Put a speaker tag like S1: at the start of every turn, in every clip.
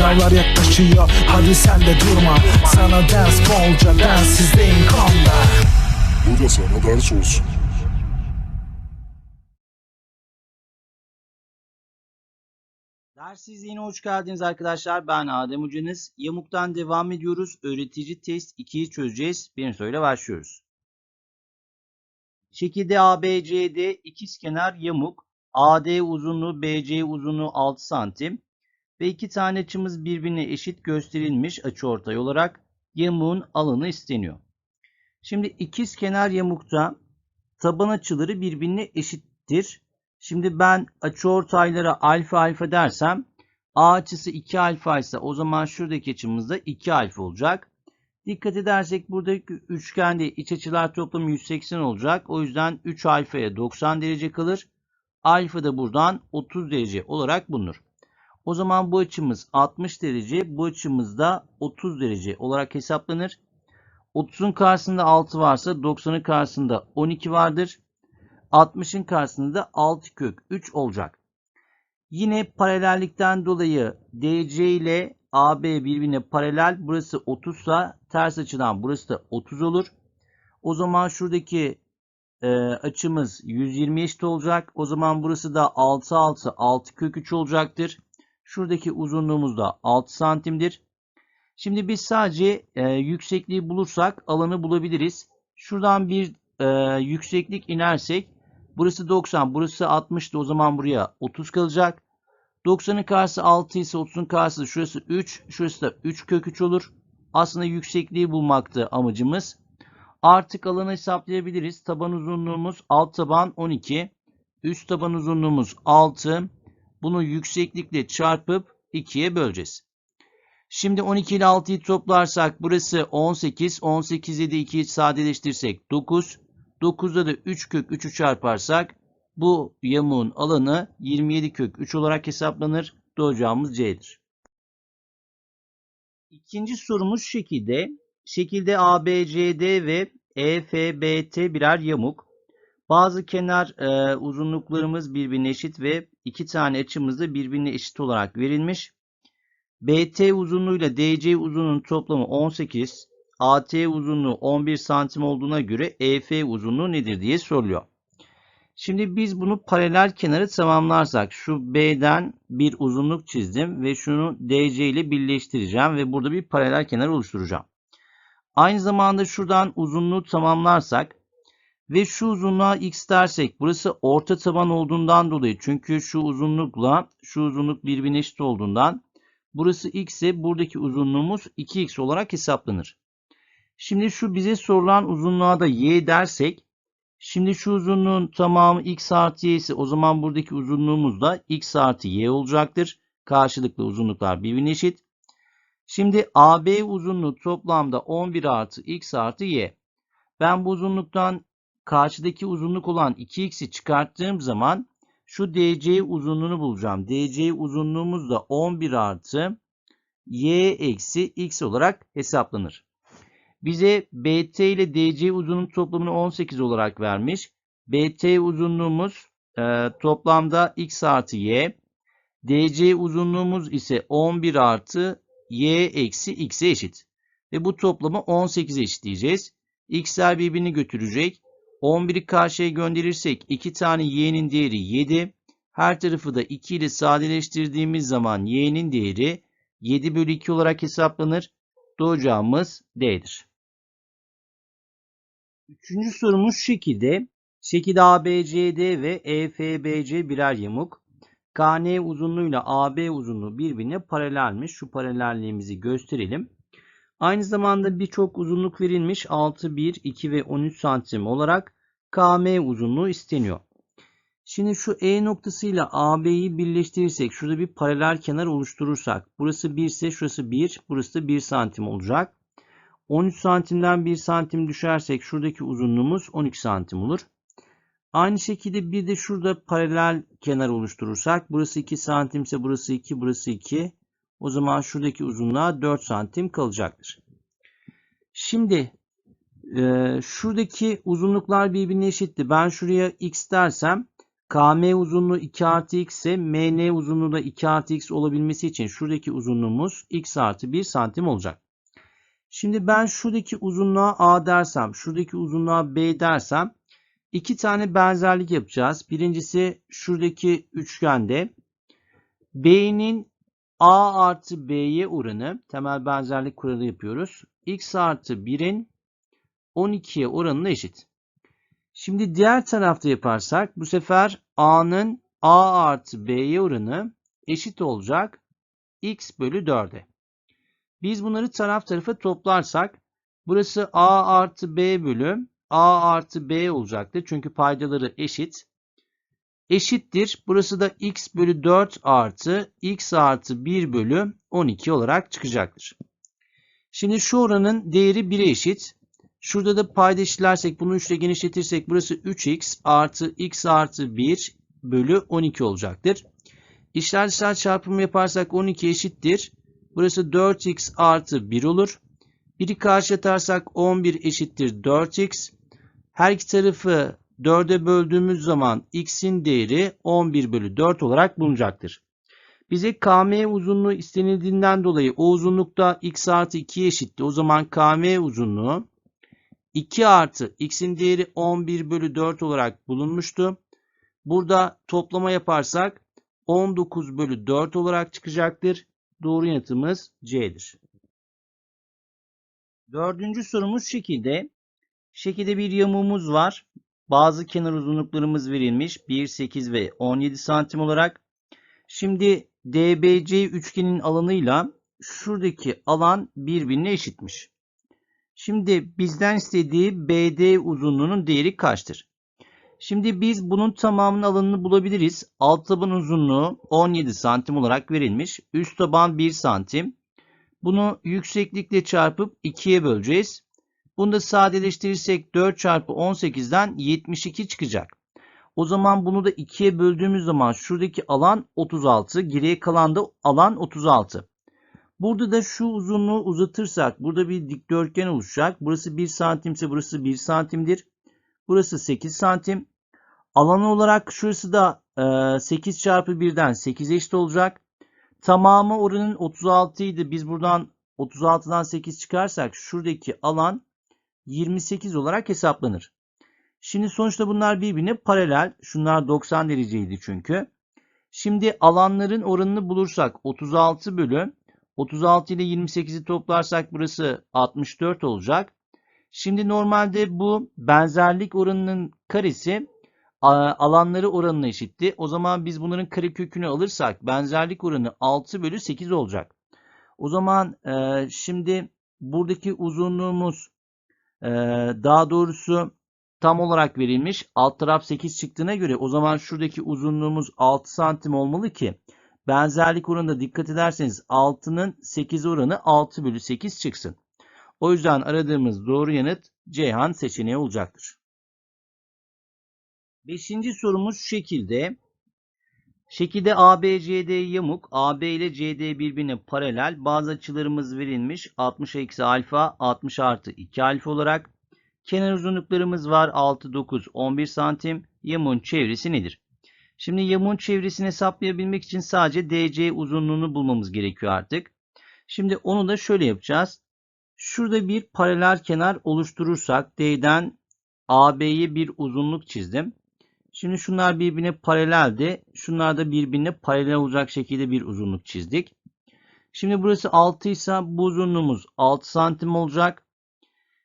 S1: Sınavlar yaklaşıyor hadi sen de durma Sana ders bolca densizliğin konda
S2: Bu da sana ders olsun.
S3: Dersizliğine hoş geldiniz arkadaşlar. Ben Adem Hocanız. Yamuk'tan devam ediyoruz. Öğretici test 2'yi çözeceğiz. Birinci soruyla başlıyoruz. Şekilde ABCD ikizkenar yamuk. AD uzunluğu BC uzunluğu 6 santim ve iki tane açımız birbirine eşit gösterilmiş açıortay olarak yamuğun alanı isteniyor. Şimdi ikizkenar yamukta taban açıları birbirine eşittir. Şimdi ben açıortaylara alfa alfa dersem A açısı 2 alfa ise o zaman şuradaki açımız da 2 alfa olacak. Dikkat edersek buradaki üçgende iç açılar toplamı 180 olacak. O yüzden 3 alfaya 90 derece kalır. Alfa da buradan 30 derece olarak bulunur. O zaman bu açımız 60 derece, bu açımız da 30 derece olarak hesaplanır. 30'un karşısında 6 varsa 90'ın karşısında 12 vardır. 60'ın karşısında da 6 kök 3 olacak. Yine paralellikten dolayı DC ile AB birbirine paralel. Burası 30 ise ters açıdan burası da 30 olur. O zaman şuradaki e, açımız 120 eşit olacak. O zaman burası da 6 6 6 kök 3 olacaktır. Şuradaki uzunluğumuz da 6 santimdir. Şimdi biz sadece e, yüksekliği bulursak alanı bulabiliriz. Şuradan bir e, yükseklik inersek burası 90 burası 60'tı o zaman buraya 30 kalacak. 90'ın karşısı 6 ise 30'un karşısı şurası 3 şurası da 3 kök 3 olur. Aslında yüksekliği bulmaktı amacımız. Artık alanı hesaplayabiliriz. Taban uzunluğumuz alt taban 12. Üst taban uzunluğumuz 6. Bunu yükseklikle çarpıp 2'ye böleceğiz. Şimdi 12 ile 6'yı toplarsak burası 18. 18 ile de 2'yi sadeleştirsek 9. 9'da da 3 kök 3'ü çarparsak bu yamuğun alanı 27 kök 3 olarak hesaplanır. Doğru cevabımız C'dir. İkinci sorumuz şekilde. Şekilde ABCD ve EFBT birer yamuk. Bazı kenar e, uzunluklarımız birbirine eşit ve iki tane açımız da birbirine eşit olarak verilmiş. BT uzunluğuyla DC uzunluğunun toplamı 18, AT uzunluğu 11 santim olduğuna göre EF uzunluğu nedir diye soruluyor. Şimdi biz bunu paralel kenarı tamamlarsak şu B'den bir uzunluk çizdim ve şunu DC ile birleştireceğim ve burada bir paralel kenar oluşturacağım. Aynı zamanda şuradan uzunluğu tamamlarsak ve şu uzunluğa x dersek burası orta taban olduğundan dolayı çünkü şu uzunlukla şu uzunluk birbirine eşit olduğundan burası x ise buradaki uzunluğumuz 2x olarak hesaplanır. Şimdi şu bize sorulan uzunluğa da y dersek şimdi şu uzunluğun tamamı x artı y ise o zaman buradaki uzunluğumuz da x artı y olacaktır. Karşılıklı uzunluklar birbirine eşit. Şimdi AB uzunluğu toplamda 11 artı x artı y. Ben bu uzunluktan karşıdaki uzunluk olan 2x'i çıkarttığım zaman şu DC uzunluğunu bulacağım. DC uzunluğumuz da 11 artı y eksi x olarak hesaplanır. Bize BT ile DC uzunluğun toplamını 18 olarak vermiş. BT uzunluğumuz e, toplamda x artı y. DC uzunluğumuz ise 11 artı y eksi x'e eşit. Ve bu toplamı 18'e eşitleyeceğiz. x'ler birbirini götürecek. 11'i karşıya gönderirsek 2 tane y'nin değeri 7. Her tarafı da 2 ile sadeleştirdiğimiz zaman y'nin değeri 7 bölü 2 olarak hesaplanır. Doğru cevabımız D'dir. Üçüncü sorumuz şekilde. Şekilde ABCD ve EFBC birer yamuk. KN uzunluğuyla AB uzunluğu birbirine paralelmiş. Şu paralelliğimizi gösterelim. Aynı zamanda birçok uzunluk verilmiş. 6, 1, 2 ve 13 santim olarak KM uzunluğu isteniyor. Şimdi şu E noktasıyla AB'yi birleştirirsek şurada bir paralel kenar oluşturursak burası 1 ise şurası 1 burası da 1 santim olacak. 13 santimden 1 santim düşersek şuradaki uzunluğumuz 12 santim olur. Aynı şekilde bir de şurada paralel kenar oluşturursak burası 2 santim ise burası 2 burası 2 o zaman şuradaki uzunluğa 4 santim kalacaktır. Şimdi e, şuradaki uzunluklar birbirine eşitti. Ben şuraya x dersem KM uzunluğu 2 artı x ise MN uzunluğu da 2 artı x olabilmesi için şuradaki uzunluğumuz x artı 1 santim olacak. Şimdi ben şuradaki uzunluğa A dersem, şuradaki uzunluğa B dersem iki tane benzerlik yapacağız. Birincisi şuradaki üçgende B'nin A artı B'ye oranı temel benzerlik kuralı yapıyoruz. X artı 1'in 12'ye oranına eşit. Şimdi diğer tarafta yaparsak bu sefer A'nın A artı B'ye oranı eşit olacak X bölü 4'e. Biz bunları taraf tarafa toplarsak burası A artı B bölü A artı B olacaktır. Çünkü paydaları eşit. Eşittir. Burası da X bölü 4 artı X artı 1 bölü 12 olarak çıkacaktır. Şimdi şu oranın değeri 1'e eşit. Şurada da payda eşitlersek bunu 3 ile genişletirsek burası 3x artı x artı 1 bölü 12 olacaktır. İşler dışlar çarpımı yaparsak 12 eşittir. Burası 4x artı 1 olur. 1'i karşı atarsak 11 eşittir 4x. Her iki tarafı 4'e böldüğümüz zaman x'in değeri 11 bölü 4 olarak bulunacaktır. Bize km uzunluğu istenildiğinden dolayı o uzunlukta x artı 2'ye eşitti. O zaman km uzunluğu 2 artı x'in değeri 11 bölü 4 olarak bulunmuştu. Burada toplama yaparsak 19 bölü 4 olarak çıkacaktır. Doğru yanıtımız C'dir. Dördüncü sorumuz şekilde. Şekilde bir yamuğumuz var. Bazı kenar uzunluklarımız verilmiş. 1, 8 ve 17 santim olarak. Şimdi DBC üçgenin alanıyla şuradaki alan birbirine eşitmiş. Şimdi bizden istediği BD uzunluğunun değeri kaçtır? Şimdi biz bunun tamamının alanını bulabiliriz. Alt taban uzunluğu 17 santim olarak verilmiş. Üst taban 1 santim. Bunu yükseklikle çarpıp 2'ye böleceğiz. Bunu da sadeleştirirsek 4 çarpı 18'den 72 çıkacak. O zaman bunu da 2'ye böldüğümüz zaman şuradaki alan 36. Geriye kalan da alan 36. Burada da şu uzunluğu uzatırsak burada bir dikdörtgen oluşacak. Burası 1 santimse burası 1 santimdir. Burası 8 santim. Alan olarak şurası da 8 çarpı 1'den 8 eşit olacak. Tamamı oranın 36 idi. Biz buradan 36'dan 8 çıkarsak şuradaki alan 28 olarak hesaplanır. Şimdi sonuçta bunlar birbirine paralel. Şunlar 90 dereceydi çünkü. Şimdi alanların oranını bulursak 36 bölü 36 ile 28'i toplarsak burası 64 olacak. Şimdi normalde bu benzerlik oranının karesi alanları oranına eşitti. O zaman biz bunların karekökünü alırsak benzerlik oranı 6 bölü 8 olacak. O zaman e, şimdi buradaki uzunluğumuz e, daha doğrusu tam olarak verilmiş. Alt taraf 8 çıktığına göre o zaman şuradaki uzunluğumuz 6 santim olmalı ki benzerlik oranında dikkat ederseniz 6'nın 8 oranı 6 bölü 8 çıksın. O yüzden aradığımız doğru yanıt Ceyhan seçeneği olacaktır. Beşinci sorumuz şu şekilde. Şekilde ABCD yamuk. AB ile CD birbirine paralel. Bazı açılarımız verilmiş. 60 eksi alfa, 60 artı 2 alfa olarak. Kenar uzunluklarımız var. 6, 9, 11 santim. Yamuğun çevresi nedir? Şimdi yamuğun çevresini hesaplayabilmek için sadece DC uzunluğunu bulmamız gerekiyor artık. Şimdi onu da şöyle yapacağız. Şurada bir paralel kenar oluşturursak D'den AB'ye bir uzunluk çizdim. Şimdi şunlar birbirine paraleldi. Şunlar da birbirine paralel olacak şekilde bir uzunluk çizdik. Şimdi burası 6 ise bu uzunluğumuz 6 santim olacak.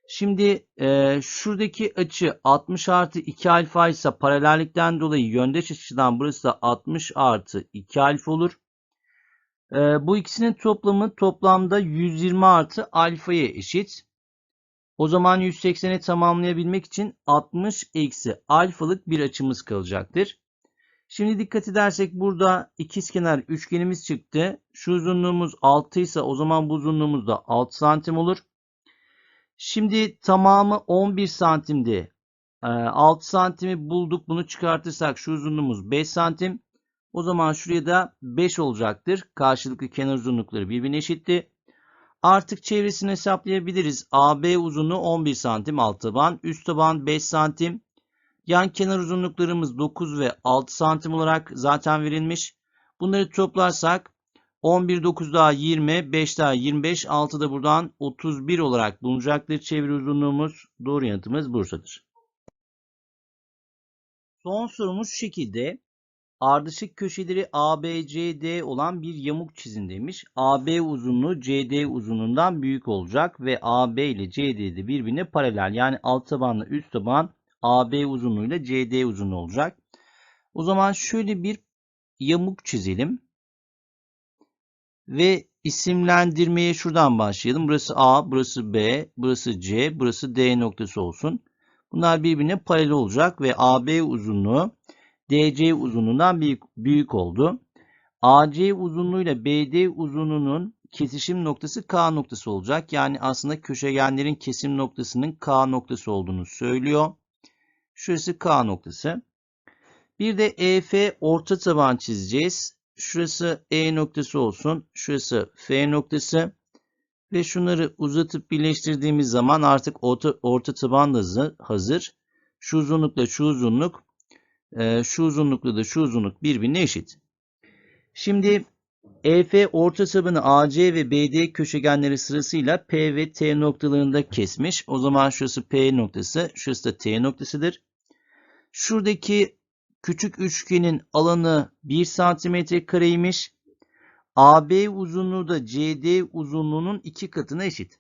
S3: Şimdi e, şuradaki açı 60 artı 2 alfa ise paralellikten dolayı yöndeş açıdan burası da 60 artı 2 alfa olur. E, bu ikisinin toplamı toplamda 120 artı alfaya eşit. O zaman 180'i tamamlayabilmek için 60 eksi alfalık bir açımız kalacaktır. Şimdi dikkat edersek burada ikizkenar üçgenimiz çıktı. Şu uzunluğumuz 6 ise o zaman bu uzunluğumuz da 6 santim olur. Şimdi tamamı 11 santimdi. 6 ee, santimi bulduk. Bunu çıkartırsak şu uzunluğumuz 5 santim. O zaman şuraya da 5 olacaktır. Karşılıklı kenar uzunlukları birbirine eşitti. Artık çevresini hesaplayabiliriz. AB uzunluğu 11 santim alt taban. Üst taban 5 santim. Yan kenar uzunluklarımız 9 ve 6 santim olarak zaten verilmiş. Bunları toplarsak 11, 9 daha 20, 5 daha 25, 6 da buradan 31 olarak bulunacaktır. Çevre uzunluğumuz doğru yanıtımız Bursa'dır. Son sorumuz şekilde. Ardışık köşeleri ABCD olan bir yamuk çizin demiş. AB uzunluğu CD uzunluğundan büyük olacak ve AB ile CD de birbirine paralel. Yani alt tabanla üst taban AB uzunluğuyla CD uzunluğu olacak. O zaman şöyle bir yamuk çizelim. Ve isimlendirmeye şuradan başlayalım. Burası A, burası B, burası C, burası D noktası olsun. Bunlar birbirine paralel olacak ve AB uzunluğu DC uzunluğundan büyük, büyük oldu. AC uzunluğuyla BD uzunluğunun kesişim noktası K noktası olacak. Yani aslında köşegenlerin kesim noktasının K noktası olduğunu söylüyor. Şurası K noktası. Bir de EF orta taban çizeceğiz. Şurası E noktası olsun. Şurası F noktası. Ve şunları uzatıp birleştirdiğimiz zaman artık orta, orta taban da hazır. Şu uzunlukla şu uzunluk, e, şu uzunlukla da şu uzunluk birbirine eşit. Şimdi EF orta tabanı AC ve BD köşegenleri sırasıyla P ve T noktalarında kesmiş. O zaman şurası P noktası, şurası da T noktasıdır. Şuradaki küçük üçgenin alanı 1 santimetre kareymiş. AB uzunluğu da CD uzunluğunun iki katına eşit.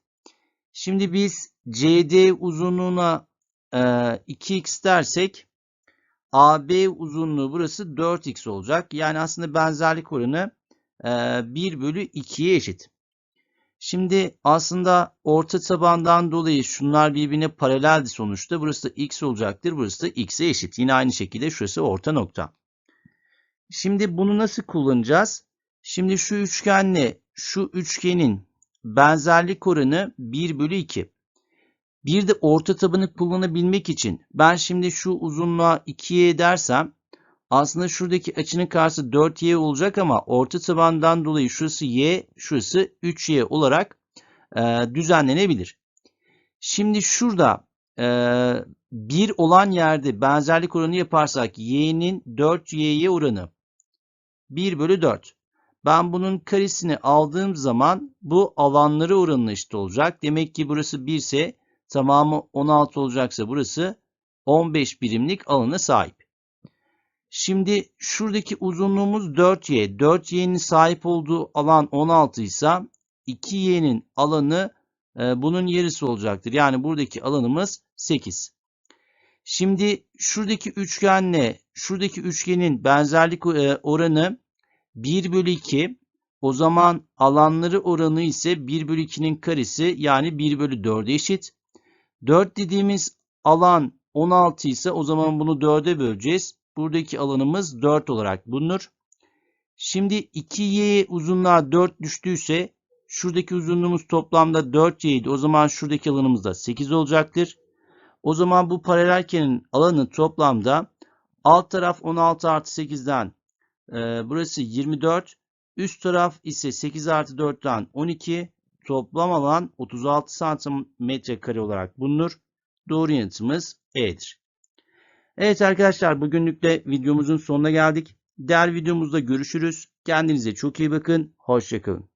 S3: Şimdi biz CD uzunluğuna e, 2x dersek AB uzunluğu burası 4x olacak. Yani aslında benzerlik oranı e, 1 bölü 2'ye eşit. Şimdi aslında orta tabandan dolayı şunlar birbirine paraleldi sonuçta. Burası da x olacaktır. Burası da x'e eşit. Yine aynı şekilde şurası orta nokta. Şimdi bunu nasıl kullanacağız? Şimdi şu üçgenle şu üçgenin benzerlik oranı 1 bölü 2. Bir de orta tabanı kullanabilmek için ben şimdi şu uzunluğa 2y dersem aslında şuradaki açının karşısı 4y olacak ama orta tabandan dolayı şurası y, şurası 3y olarak e, düzenlenebilir. Şimdi şurada e, 1 olan yerde benzerlik oranı yaparsak y'nin 4y'ye oranı 1 bölü 4. Ben bunun karesini aldığım zaman bu alanları oranına eşit olacak. Demek ki burası 1 ise tamamı 16 olacaksa burası 15 birimlik alana sahip. Şimdi şuradaki uzunluğumuz 4y. 4y'nin sahip olduğu alan 16 ise 2y'nin alanı e, bunun yarısı olacaktır. Yani buradaki alanımız 8. Şimdi şuradaki üçgenle şuradaki üçgenin benzerlik e, oranı 1 bölü 2. O zaman alanları oranı ise 1 bölü 2'nin karesi yani 1 bölü 4'e eşit. 4 dediğimiz alan 16 ise o zaman bunu 4'e böleceğiz. Buradaki alanımız 4 olarak bulunur. Şimdi 2y uzunluğa 4 düştüyse şuradaki uzunluğumuz toplamda 4y idi. O zaman şuradaki alanımız da 8 olacaktır. O zaman bu paralelkenin alanı toplamda alt taraf 16 artı 8'den e, burası 24. Üst taraf ise 8 artı 4'ten 12. Toplam alan 36 santimetre kare olarak bulunur. Doğru yanıtımız E'dir. Evet arkadaşlar bugünlük de videomuzun sonuna geldik. Diğer videomuzda görüşürüz. Kendinize çok iyi bakın. Hoşçakalın.